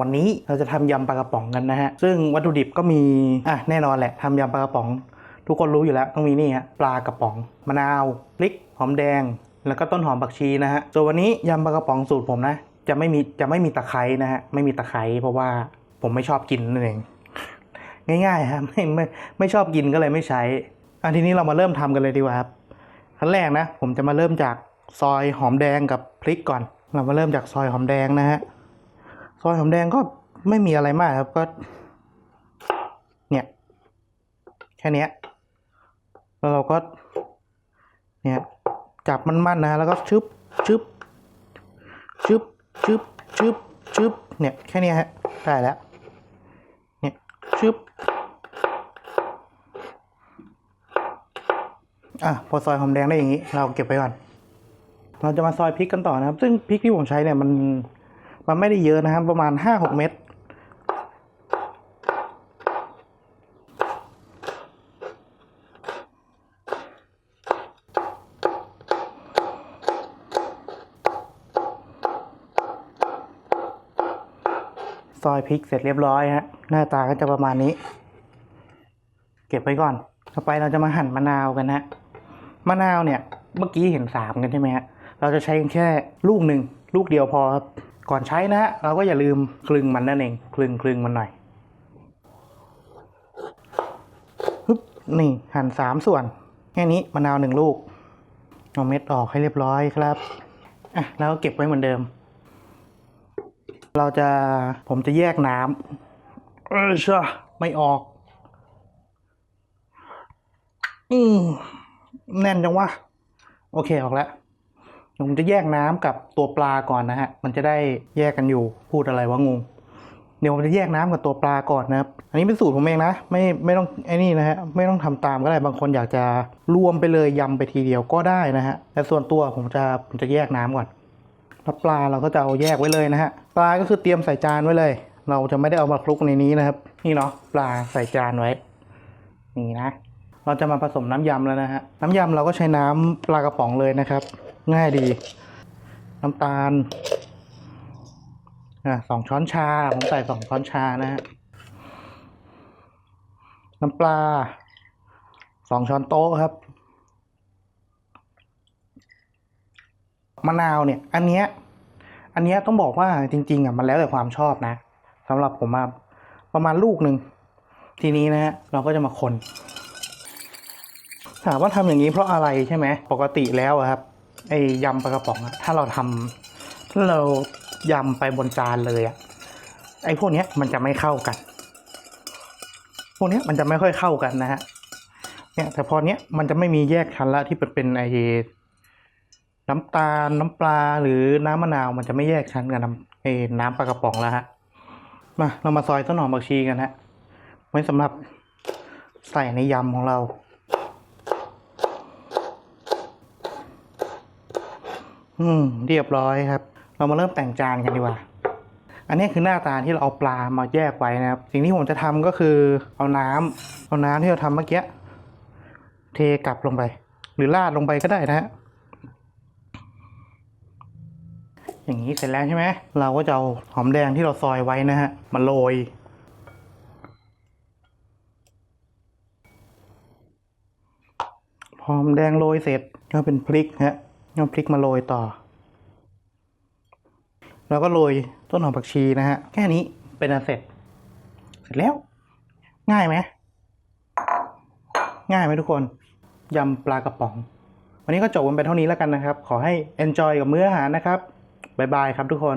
วันนี้เราจะทำยำปลากระป๋องกันนะฮะ ซึ่งวัตถุดิบก็มีอะแน่นอนแหละทำยำปลากระป๋อง ทุกคนรู้อยู่แล้วต้องมีนี่ฮะปลากระป๋องมะนาวพริกหอมแดง แล้วก็ต้นหอมผักชีนะฮะส่วนวันนี้ยำปลากระป๋องสูตรผมนะ จะไม่มีจะไม่มีตะไคร้นะฮะไม่มีตะไคร้เพราะว่าผมไม่ชอบกินนั่นเองง่ายๆฮะไม่ไม่ไม่ชอบกินก็เลยไม่ใช้ อันทีนี้เรามาเริ่มทำกันเลยดีกว่าครับขั้นแรกนะ ผมจะมาเริ่มจากซอยหอมแดงกับพริกก่อน เรามาเริ่มจากซอยหอมแดงนะฮะ ซอยหอมแดงก็ไม่มีอะไรมากครับก็ เนี่ย แค่เนี้ยแล้วเราก็ เนี่ย จับมันๆนะฮะแล้วก็ชึบชึบชึบชึบชึบชึบเนี่ย แค่นี้ฮะได้แล้ว เนี่ยชึบอะพอซอยหอมแดงได้อย่างนี้ เราเก็บไว้ก่อน เราจะมาซอยพริกกันต่อนะครับ ซึ่งพริกที่ผมใช้เนี่ยมัน มันไม่ได้เยอะนะครับ ประมาณห้าหกเม็ดซอยพริกเสร็จเรียบร้อยฮะหน้าตาก็จะประมาณนี้ เก็บไว้ก่อน ต่อไปเราจะมาหั่นมะนาวกันนะมะนาวเนี่ย เมื่อกี้เห็นสามกันใช่ไหมฮะเราจะใช้แค่ลูกหนึ่งลูกเดียวพอครับ ก่อนใช้นะฮะเราก็อย่าลืมคลึงมันนั่นเองคลึงคลึงมันหน่อยฮึบนี่หั่นสามส่วน แค่นี้มะนาวหนึ่งลูกเอาเม็ดออกให้เรียบร้อยครับอะแล้วก็เก็บไว้เหมือนเดิม เราจะผมจะแยกน้ำเออช่ไม่ออกอืมแน่นจังวะโอเคออกแล้ว ผมจะแยกน้ำกับตัวปลาก่อนนะฮะ มันจะได้แยกกันอยู่ พูดอะไรวะงง เดี๋ยวผมจะแยกน้ำกับตัวปลาก่อนนะครับ อันนี้เป็นสูตรผมเองนะ ไม่ไม่ต้องไอ้นี่นะฮะ ไม่ต้องทำตามก็ได้ บางคนอยากจะรวมไปเลยยำไปทีเดียวก็ได้นะฮะ แต่ส่วนตัวผมจะผมจะแยกน้ำก่อนแล้วปลาเราก็จะเอาแยกไว้เลยนะฮะ ปลาก็คือเตรียมใส่จานไว้เลย เราจะไม่ได้เอามาคลุกในนี้นะครับ นี่เนาะปลาใส่จานไว้ นี่นะ เราจะมาผสมน้ำยำแล้วนะฮะ น้ำยำเราก็ใช้น้ำปลากระป๋องเลยนะครับ ง่ายดี น้ำตาลอะสองช้อนชา ผมใส่สองช้อนชานะฮะน้ำปลาสองช้อนโต๊ะครับมะนาวเนี่ย อันเนี้ยอันเนี้ยต้องบอกว่าจริง ๆอะมันแล้วแต่ความชอบนะสำหรับผมอะประมาณลูกหนึ่งทีนี้นะฮะเราก็จะมาคนถามว่าทำอย่างนี้เพราะอะไรใช่ไหมปกติแล้วครับ ไอ้ยำปลากระป๋องอะถ้าเราทำถ้าเรายำไปบนจานเลยอะไอ้พวกเนี้ยมันจะไม่เข้ากัน พวกเนี้ยมันจะไม่ค่อยเข้ากันนะฮะ เนี่ยแต่พอเนี้ยมันจะไม่มีแยกชั้นละที่เป็นเป็นไอ้น้ำตาลน้ำปลาหรือน้ำมะนาวมันจะไม่แยกชั้นกับน้ำไอ้น้ำปลากระป๋องแล้วฮะ มาเรามาซอยต้นหอมผักชีกันฮะ ไว้สำหรับใส่ในยำของเรา อืม เรียบร้อยครับ เรามาเริ่มแต่งจานกันดีกว่า อันนี้คือหน้าตาที่เราเอาปลามาแยกไว้นะครับ สิ่งที่ผมจะทำก็คือ เอาน้ำเอาน้ำที่เราทำเมื่อกี้เทกลับลงไป หรือราดลงไปก็ได้นะฮะอย่างนี้เสร็จแล้วใช่ไหม เราก็จะเอาหอมแดงที่เราซอยไว้นะฮะ มาโรย หอมแดงโรยเสร็จก็เป็นพริกฮะ เอาพริกมาโรยต่อ แล้วก็โรยต้นหอมผักชีนะฮะ แค่นี้เป็นอันเสร็จ เสร็จแล้ว ง่ายไหม ง่ายไหมทุกคน ยำปลากระป๋อง วันนี้ก็จบกันไปเท่านี้แล้วกันนะครับ ขอให้ enjoy กับมื้ออาหารนะครับ บ๊ายบายครับทุกคน